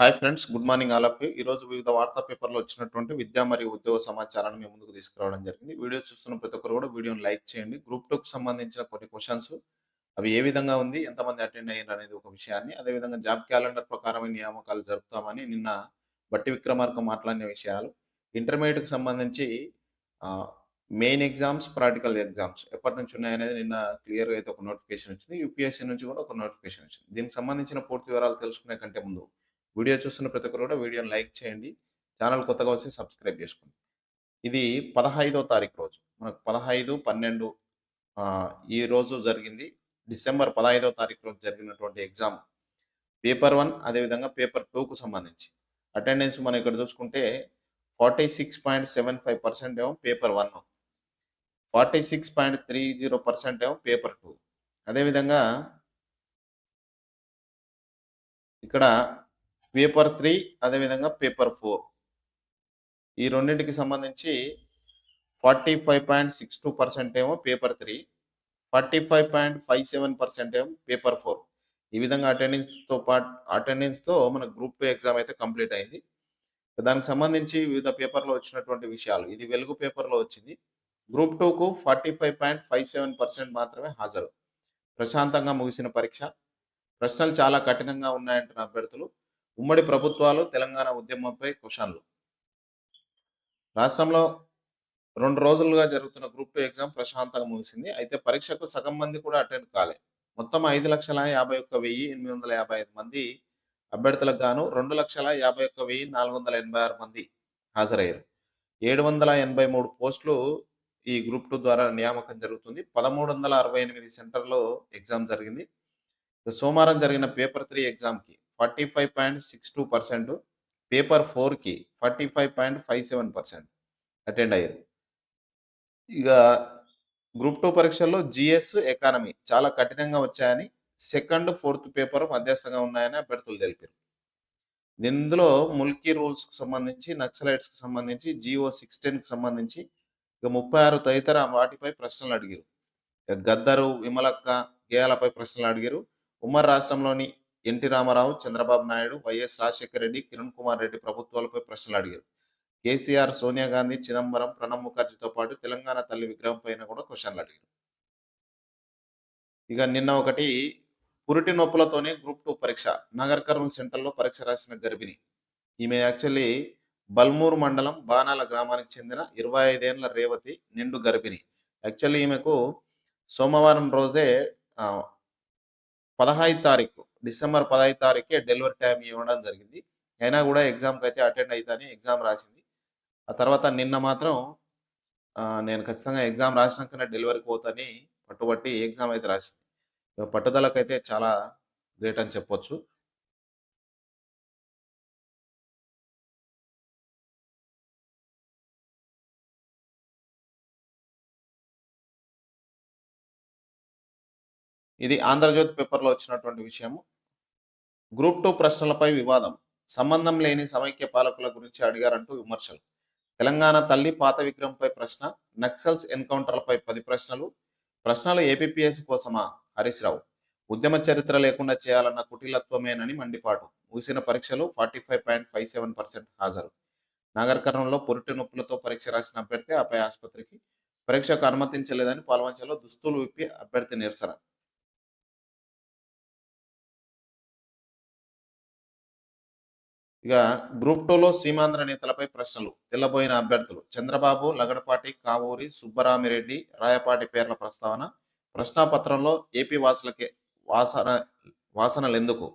Hi friends good morning all of you. ఈరోజు వివిధ వార్తా పేపర్లో వచ్చినటువంటి విద్యా మరియు ఉద్యోగ సమాచారాన్ని మేము ముందుకు తీసుకురావడం జరిగింది. వీడియో చూస్తున్న ప్రతి ఒక్కరు కూడా వీడియోని లైక్ చేయండి. గ్రూప్ టూకి సంబంధించిన కొన్ని క్వశ్చన్స్ అవి ఏ విధంగా ఉంది ఎంతమంది అటెండ్ అయ్యారు అనేది ఒక విషయాన్ని అదేవిధంగా జాబ్ క్యాలెండర్ ప్రకారమైన నియామకాలు జరుపుతామని నిన్న బట్టి విక్రమార్క మాట్లాడిన విషయాలు. ఇంటర్మీడియట్కి సంబంధించి మెయిన్ ఎగ్జామ్స్ ప్రాక్టికల్ ఎగ్జామ్స్ ఎప్పటి నుంచి ఉన్నాయనేది నిన్న క్లియర్గా అయితే ఒక నోటిఫికేషన్ వచ్చింది. యూపీఎస్సీ నుంచి కూడా ఒక నోటిఫికేషన్ వచ్చింది. దీనికి సంబంధించిన పూర్తి వివరాలు తెలుసుకునే కంటే ముందు వీడియో చూస్తున్న ప్రతి ఒక్కరు కూడా వీడియోని లైక్ చేయండి. ఛానల్ కొత్తగా వచ్చి సబ్స్క్రైబ్ చేసుకోండి. ఇది పదహైదో తారీఖు రోజు. మనకు పదహైదు పన్నెండు ఈ రోజు జరిగింది. డిసెంబర్ పదహైదో తారీఖు రోజు జరిగినటువంటి ఎగ్జామ్. పేపర్ వన్ అదేవిధంగా పేపర్ టూకు సంబంధించి. అటెండెన్స్ మనం ఇక్కడ చూసుకుంటే forty six point seven five percent ఏమో paper one. Forty six point three zero percent ఏమో పేపర్ టూ. అదేవిధంగా ఇక్కడ పేపర్ త్రీ అదేవిధంగా పేపర్ ఫోర్. ఈ రెండింటికి సంబంధించి forty five point six two percent ఏమో paper three forty five point five seven percent ఏమో పేపర్ ఫోర్. ఈ విధంగా అటెండెన్స్తో పాటు అటెండెన్స్తో మన గ్రూప్ టూ ఎగ్జామ్ అయితే కంప్లీట్ అయింది. దానికి సంబంధించి వివిధ పేపర్లో వచ్చినటువంటి విషయాలు ఇది వెలుగు పేపర్లో వచ్చింది. Group టూకు forty five point five seven percent మాత్రమే హాజరు. ప్రశాంతంగా ముగిసిన పరీక్ష. ప్రశ్నలు చాలా కఠినంగా ఉన్నాయంటున్న అభ్యర్థులు. ఉమ్మడి ప్రభుత్వాలు తెలంగాణ ఉద్యమంపై క్వశ్చన్లు రాష్ట్రంలో రెండు రోజులుగా జరుగుతున్న గ్రూప్ టూ ఎగ్జామ్ ప్రశాంతంగా ముగిసింది. అయితే పరీక్షకు సగం మంది కూడా అటెండ్ కాలే. మొత్తం ఐదు లక్షల యాభై ఒక్క వెయ్యి ఎనిమిది వందల యాభై ఐదు మంది అభ్యర్థులకు గాను రెండు లక్షల యాభై ఒక్క వెయ్యి నాలుగు వందల ఎనభై ఆరు మంది హాజరయ్యారు. ఏడు వందల ఎనభై మూడు పోస్టులు ఈ గ్రూప్ టూ ద్వారా నియామకం జరుగుతుంది. పదమూడు వందల అరవై ఎనిమిది సెంటర్లో ఎగ్జామ్ జరిగింది. సోమవారం జరిగిన పేపర్ త్రీ ఎగ్జామ్కి forty five point six two percent paper ఫోర్కి forty five point five seven percent attend అయ్యారు. ఇక గ్రూప్ టూ పరీక్షల్లో జిఎస్ ఎకానమీ చాలా కఠినంగా వచ్చాయని సెకండ్ ఫోర్త్ పేపర్ మధ్యస్థంగా ఉన్నాయని అభ్యర్థులు తెలిపారు. ఇందులో ముల్కీ రూల్స్కి సంబంధించి నక్సలైట్స్కి సంబంధించి జిఓ సిక్స్టీన్కి సంబంధించి ఇక ముప్పై ఆరు తదితర వాటిపై ప్రశ్నలు అడిగారు. ఇక గద్దరు విమలక్క గేయాలపై ప్రశ్నలు అడిగారు. ఉమ్మడి రాష్ట్రంలోని ఎన్టీ రామారావు చంద్రబాబు నాయుడు వైఎస్ రాజశేఖర రెడ్డి కిరణ్ కుమార్ రెడ్డి ప్రభుత్వాలపై ప్రశ్నలు అడిగారు. కేసీఆర్ సోనియా గాంధీ చిదంబరం ప్రణబ్ ముఖర్జీతో పాటు తెలంగాణ తల్లి విగ్రహం పైన కూడా క్వశ్చన్లు అడిగారు. ఇక నిన్న ఒకటి పురిటి నొప్పులతోనే గ్రూప్ టూ పరీక్ష నగర్ కర్నూలు సెంటర్లో పరీక్ష రాసిన గర్భిణి. ఈమె యాక్చువల్లీ బల్మూరు మండలం బాణాల గ్రామానికి చెందిన ఇరవై ఐదేళ్ళ రేవతి నిండు గర్భిణి. యాక్చువల్లీ ఈమెకు సోమవారం రోజే పదహైదు తారీఖు డిసెంబర్ పదహైదు తారీఖే డెలివరీ టైం ఇవ్వడం జరిగింది. అయినా కూడా ఎగ్జామ్కి అయితే అటెండ్ అవుతాని ఎగ్జామ్ రాసింది. ఆ తర్వాత నిన్న మాత్రం నేను ఖచ్చితంగా ఎగ్జామ్ రాసినాకనే డెలివరీకి పోతాని పట్టుబట్టి ఎగ్జామ్ అయితే రాసింది. పట్టుదలకైతే చాలా గ్రేట్ అని చెప్పొచ్చు. ఇది ఆంధ్రజ్యోతి పేపర్లో వచ్చినటువంటి విషయము. గ్రూప్ టూ ప్రశ్నలపై వివాదం. సంబంధం లేని సమైక్య పాలకుల గురించి అడిగారంటూ విమర్శలు. తెలంగాణ తల్లి పాత విగ్రహంపై ప్రశ్న నక్సల్స్ ఎన్కౌంటర్లపై పది ప్రశ్నలు ప్రశ్నలు ఏపీఎస్ కోసమా? హరీష్ రావు. ఉద్యమ చరిత్ర లేకుండా చేయాలన్న కుటిలత్వమేనని మండిపాటు. ముగిసిన పరీక్షలు forty five point five seven percent హాజరు. నాగర్ కర్నూలులో నొప్పులతో పరీక్ష రాసిన అభ్యర్థి ఆపై ఆసుపత్రికి పరీక్షకు అనుమతించలేదని పాల్వంచలో దుస్తులు విప్పి అభ్యర్థి నిరసన. ఇక గ్రూప్ టూలో సీమాంధ్ర నేతలపై ప్రశ్నలు. తెల్లబోయిన అభ్యర్థులు చంద్రబాబు లగడపాటి కావూరి సుబ్బరామిరెడ్డి రాయపాటి పేర్ల ప్రస్తావన ప్రశ్నాపత్రంలో ఏపీ వాసులకే వాసన వాసనలెందుకు?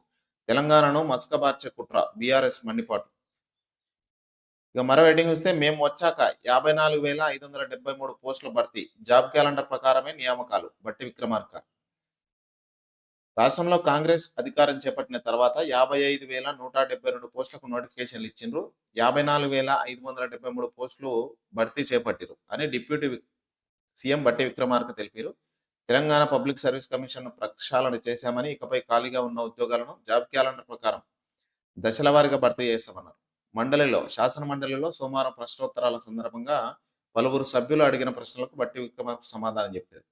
తెలంగాణను మసకబార్చే కుట్ర బీఆర్ఎస్ మండిపాటు. ఇక మరో హెడ్డింగ్ చూస్తే మేము వచ్చాక యాభై నాలుగు వేల ఐదు వందల డెబ్బై మూడు పోస్టుల భర్తీ. జాబ్ క్యాలెండర్ ప్రకారమే నియామకాలు. బట్టి విక్రమార్క. రాష్ట్రంలో కాంగ్రెస్ అధికారం చేపట్టిన తర్వాత యాభై ఐదు వేల నూట డెబ్బై రెండు పోస్టులకు నోటిఫికేషన్లు ఇచ్చిండ్రు. యాభై నాలుగు వేల ఐదు వందల డెబ్బై మూడు పోస్టులు భర్తీ చేపట్టిరు అని డిప్యూటీ సీఎం బట్టి విక్రమార్క తెలిపారు. తెలంగాణ పబ్లిక్ సర్వీస్ కమిషన్ ప్రక్షాళన చేశామని ఇకపై ఖాళీగా ఉన్న ఉద్యోగాలను జాబ్ క్యాలెండర్ ప్రకారం దశల వారీగా భర్తీ చేస్తామన్నారు. మండలిలో శాసన మండలిలో సోమవారం ప్రశ్నోత్తరాల సందర్భంగా పలువురు సభ్యులు అడిగిన ప్రశ్నలకు బట్టి విక్రమార్క సమాధానం చెప్పారు.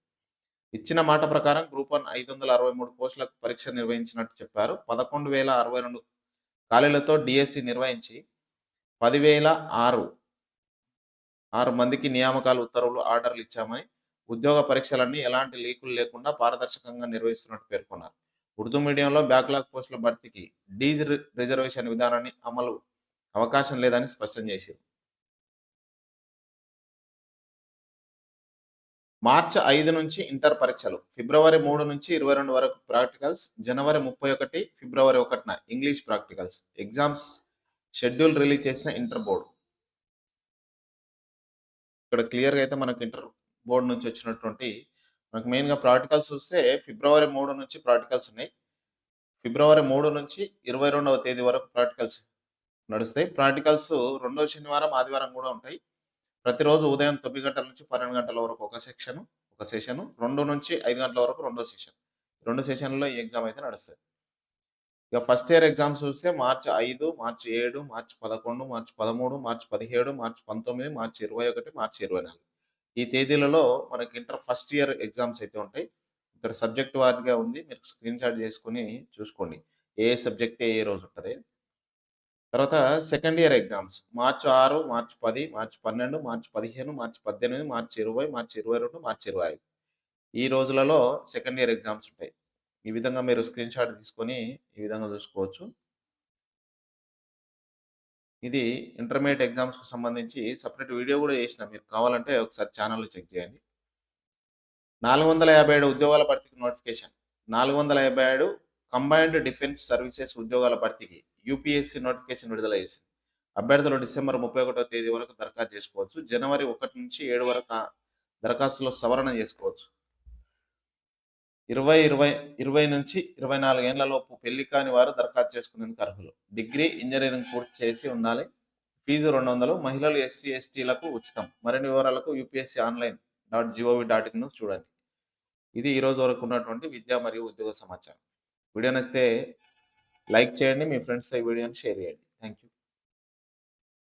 ఇచ్చిన మాట ప్రకారం గ్రూప్ వన్ ఐదు వందల అరవై మూడు పోస్టులకు పరీక్ష నిర్వహించినట్టు చెప్పారు. పదకొండు వేల అరవై రెండు ఖాళీలతో డిఎస్సి నిర్వహించి పదివేల ఆరు ఆరు మందికి నియామకాలు ఉత్తర్వులు ఆర్డర్లు ఇచ్చామని ఉద్యోగ పరీక్షలన్నీ ఎలాంటి లీకులు లేకుండా పారదర్శకంగా నిర్వహిస్తున్నట్టు పేర్కొన్నారు. ఉర్దూ మీడియంలో బ్యాక్లాగ్ పోస్టుల భర్తీకి డీ రిజర్వేషన్ విధానాన్ని అమలు అవకాశం లేదని స్పష్టం చేశారు. మార్చి ఐదు నుంచి ఇంటర్ పరీక్షలు ఫిబ్రవరి మూడు నుంచి ఇరవై రెండు వరకు ప్రాక్టికల్స్ జనవరి ముప్పై ఒకటి ఫిబ్రవరి ఒకటిన English practicals exams schedule release చేసిన ఇంటర్ బోర్డు. ఇక్కడ క్లియర్గా అయితే మనకు ఇంటర్ బోర్డు నుంచి వచ్చినటువంటి మనకు మెయిన్గా ప్రాక్టికల్స్ చూస్తే ఫిబ్రవరి మూడు నుంచి ప్రాక్టికల్స్ ఉన్నాయి. ఫిబ్రవరి మూడు నుంచి ఇరవై రెండవ తేదీ వరకు ప్రాక్టికల్స్ నడుస్తాయి. ప్రాక్టికల్స్ రెండవ శనివారం ఆదివారం కూడా ఉంటాయి. ప్రతిరోజు ఉదయం తొమ్మిది గంటల నుంచి పన్నెండు గంటల వరకు ఒక సెక్షన్ ఒక సెషన్ రెండు నుంచి ఐదు గంటల వరకు రెండో సెషన్. రెండు సెషన్లో ఈ ఎగ్జామ్ అయితే నడుస్తుంది. ఇక ఫస్ట్ ఇయర్ ఎగ్జామ్స్ చూస్తే మార్చి ఐదు మార్చి ఏడు మార్చి పదకొండు మార్చి పదమూడు మార్చి పదిహేడు మార్చి పంతొమ్మిది మార్చి ఇరవై ఒకటి మార్చి ఇరవై నాలుగు. ఈ తేదీలలో మనకి ఇంటర్ ఫస్ట్ ఇయర్ ఎగ్జామ్స్ అయితే ఉంటాయి. ఇక్కడ సబ్జెక్ట్ వారిగా ఉంది. మీరు స్క్రీన్ షాట్ చేసుకుని చూసుకోండి. ఏ సబ్జెక్ట్ ఏ రోజు ఉంటుంది. తర్వాత సెకండ్ ఇయర్ ఎగ్జామ్స్ మార్చి ఆరు మార్చి పది మార్చి పన్నెండు మార్చి పదిహేను మార్చి పద్దెనిమిది మార్చి ఇరవై మార్చి ఇరవై రెండు మార్చి ఇరవై ఐదు. ఈ రోజులలో సెకండ్ ఇయర్ ఎగ్జామ్స్ ఉంటాయి. ఈ విధంగా మీరు స్క్రీన్ షాట్ తీసుకొని ఈ విధంగా చూసుకోవచ్చు. ఇది ఇంటర్మీడియట్ ఎగ్జామ్స్కి సంబంధించి సపరేట్ వీడియో కూడా చేసిన. మీరు కావాలంటే ఒకసారి ఛానల్లో చెక్ చేయండి. నాలుగు వందల యాభై ఏడు ఉద్యోగాల భర్తీకి నోటిఫికేషన్ నాలుగు వందల యాభై ఏడు కంబైన్డ్ డిఫెన్స్ సర్వీసెస్ ఉద్యోగాల భర్తీకి యూపీఎస్సీ నోటిఫికేషన్ విడుదల చేసింది. అభ్యర్థులు డిసెంబర్ ముప్పై ఒకటో తేదీ వరకు దరఖాస్తు చేసుకోవచ్చు. జనవరి ఒకటి నుంచి ఏడు వరకు దరఖాస్తులో సవరణ చేసుకోవచ్చు. ఇరవై ఇరవై ఇరవై నుంచి ఇరవై నాలుగేళ్ళలోపు పెళ్ళి కాని వారు దరఖాస్తు చేసుకునేందుకు అర్హులు. డిగ్రీ ఇంజనీరింగ్ పూర్తి చేసి ఉండాలి. ఫీజు రెండు వందలు. మహిళలు ఎస్సీ ఎస్టీలకు ఉచితం. మరిన్ని వివరాలకు UPSC online dot GOV dot in చూడండి. ఇది ఈరోజు వరకు ఉన్నటువంటి విద్యా మరియు ఉద్యోగ సమాచారం. వీడియో నచ్చితే లైక్ చేయండి మీ ఫ్రెండ్స్తో ఈ వీడియోని షేర్ చేయండి. Thank you